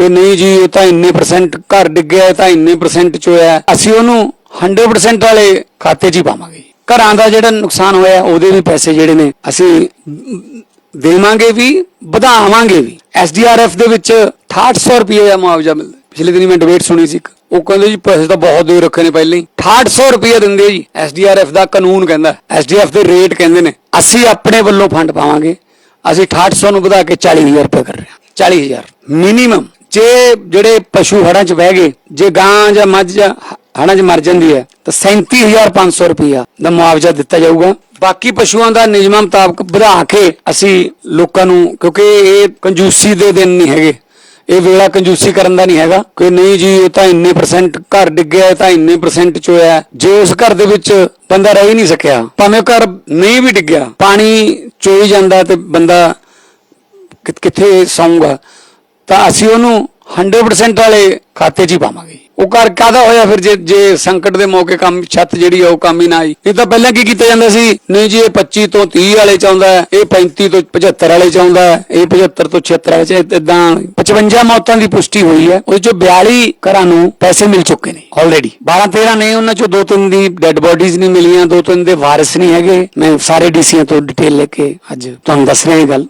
ਕਿ ਨਹੀਂ ਜੀ ਇਹ ਤਾਂ ਇੰਨੇ ਪਰਸੈਂਟ ਘਰ ਡਿੱਗਿਆ ਇਹ ਤਾਂ ਇੰਨੇ ਪਰਸੈਂਟ ਚ ਹੋਇਆ ਅਸੀਂ ਉਹਨੂੰ 100% ਵਾਲੇ ਖਾਤੇ 'ਚ ਹੀ ਪਾਵਾਂਗੇ। ਘਰਾਂ ਦਾ ਜਿਹੜਾ ਨੁਕਸਾਨ ਹੋਇਆ, ਉਹਦੇ ਵੀ ਪੈਸੇ ਜਿਹੜੇ ਨੇ, ਅਸੀਂ ਦੇਵਾਂਗੇ ਵੀ, ਵਧਾਵਾਂਗੇ ਵੀ। ਐਸਡੀਆਰਐਫ ਦੇ ਵਿੱਚ 6800 ਰੁਪਏ ਦਾ ਮੁਆਵਜ਼ਾ ਮਿਲਦਾ। ਪਿਛਲੇ ਦਿਨੀ ਮੈਂ ਡਿਬੇਟ ਸੁਣੀ ਸੀ ਇੱਕ। ਉਹ ਕਹਿੰਦੇ ਜੀ, ਪੈਸੇ ਤਾਂ ਬਹੁਤ ਦੇ ਰੱਖੇ ਨੇ ਪਹਿਲਾਂ ਹੀ। 6800 ਰੁਪਏ ਦਿੰਦੇ ਜੀ ਐਸਡੀਆਰਐਫ ਦਾ ਕਾਨੂੰਨ ਕਹਿੰਦਾ। ਐਸਡੀਐਫ ਦੇ ਰੇਟ ਕਹਿੰਦੇ ਨੇ, ਅਸੀਂ ਆਪਣੇ ਵੱਲੋਂ ਫੰਡ ਪਾਵਾਂਗੇ। ਅਸੀਂ 6800 ਨੂੰ ਵਧਾ ਕੇ 40000 ਰੁਪਏ ਕਰ ਰਹੇ ਹਾਂ। 40000 ਮਿਨੀਮਮ ਜੇ ਜਿਹੜੇ ਪਸ਼ੂ ਹੜਾਂ 'ਚ ਬਹਿ ਗਏ, ਜੇ ਗਾਂ ਜਾਂ ਮੱਝ ਜਾਂ ਹੜਾਂ 'ਚ ਮਰ ਜਾਂਦੀ ਹੈ, ਤਾਂ 37500 ਰੁਪਇਆ ਦਾ ਮੁਆਵਜ਼ਾ ਦਿੱਤਾ ਜਾਊਗਾ। ਬਾਕੀ ਪਸ਼ੂਆਂ ਦਾ ਨਿਯਮਾਂ ਮੁਤਾਬਕ ਵਧਾ ਕੇ ਅਸੀਂ ਲੋਕਾਂ ਨੂੰ, ਕਿਉਂਕਿ ਇਹ ਕੰਜੂਸੀ ਦੇ ਦਿਨ ਨਹੀਂ ਹੈਗੇ। ਇਹ ਵੇਲਾ ਕੰਜੂਸੀ ਕਰਨ ਦਾ ਨਹੀਂ ਹੈਗਾ, ਕਿ ਨਹੀਂ ਜੀ, ਇਹ ਤਾਂ ਇੰਨੇ ਪਰਸੈਂਟ ਘਰ ਡਿੱਗਿਆ ਇਹ ਤਾਂ ਇੰਨੇ ਪਰਸੈਂਟ ਚ ਹੋਇਆ। ਜੇ ਉਸ ਘਰ ਦੇ ਵਿੱਚ ਬੰਦਾ ਰਹਿ ਹੀ ਨਹੀਂ ਸਕਿਆ, ਭਾਵੇਂ ਘਰ ਨਹੀਂ ਵੀ ਡਿੱਗਿਆ, ਪਾਣੀ ਚੋਈ ਜਾਂਦਾ ਤੇ ਬੰਦਾ ਕਿੱਥੇ ਸੌਂਗਾ ਤਾਂ ਅਸੀਂ ਉਹਨੂੰ 100% ਵਾਲੇ ਖਾਤੇ 'ਚ ਹੀ ਪਾਵਾਂਗੇ। ਉਹ ਘਰ ਕਾਦਾ ਹੋਇਆ ਫਿਰ ਜੇ ਜੇ ਸੰਕਟ ਦੇ ਮੌਕੇ ਕੰਮ, ਛੱਤ ਜਿਹੜੀ ਆ ਉਹ ਕੰਮ ਹੀ ਨਾ ਆਈ। ਇਹ ਤਾਂ ਪਹਿਲਾਂ ਕੀ ਕੀਤਾ ਜਾਂਦਾ ਸੀ? ਨਹੀਂ ਜੀ, ਇਹ 25 ਤੋਂ 30 ਵਾਲੇ ਚ ਆਉਂਦਾ ਹੈ, ਇਹ 35 ਤੋਂ 75 ਵਾਲੇ ਚ ਆਉਂਦਾ ਹੈ, ਇਹ 75 ਤੋਂ 76 ਵਾਲੇ ਚ ਇਦਾਂ 55 ਮੌਤਾਂ ਦੀ ਪੁਸ਼ਟੀ ਹੋਈ ਹੈ ਉਹ ਚੋਂ 42 ਘਰਾਂ ਨੂੰ ਪੈਸੇ ਮਿਲ ਚੁੱਕੇ ਨੇ ਆਲਰੇਡੀ 12 13 ਨੇ, ਉਹਨਾਂ ਚੋਂ ਦੋ ਤਿੰਨ ਦੀ ਡੈੱਡ ਬੋਡੀਜ਼ ਨਹੀਂ ਮਿਲੀਆਂ, ਦੋ ਤਿੰਨ ਦੇ ਵਾਰਿਸ ਨਹੀਂ ਹੈਗੇ। ਮੈਂ ਸਾਰੇ ਡੀਸੀਆਂ ਤੋਂ ਡਿਟੇਲ ਲੈ ਕੇ ਅੱਜ ਤੁਹਾਨੂੰ ਦੱਸ ਰਿਹਾ ਇਹ ਗੱਲ।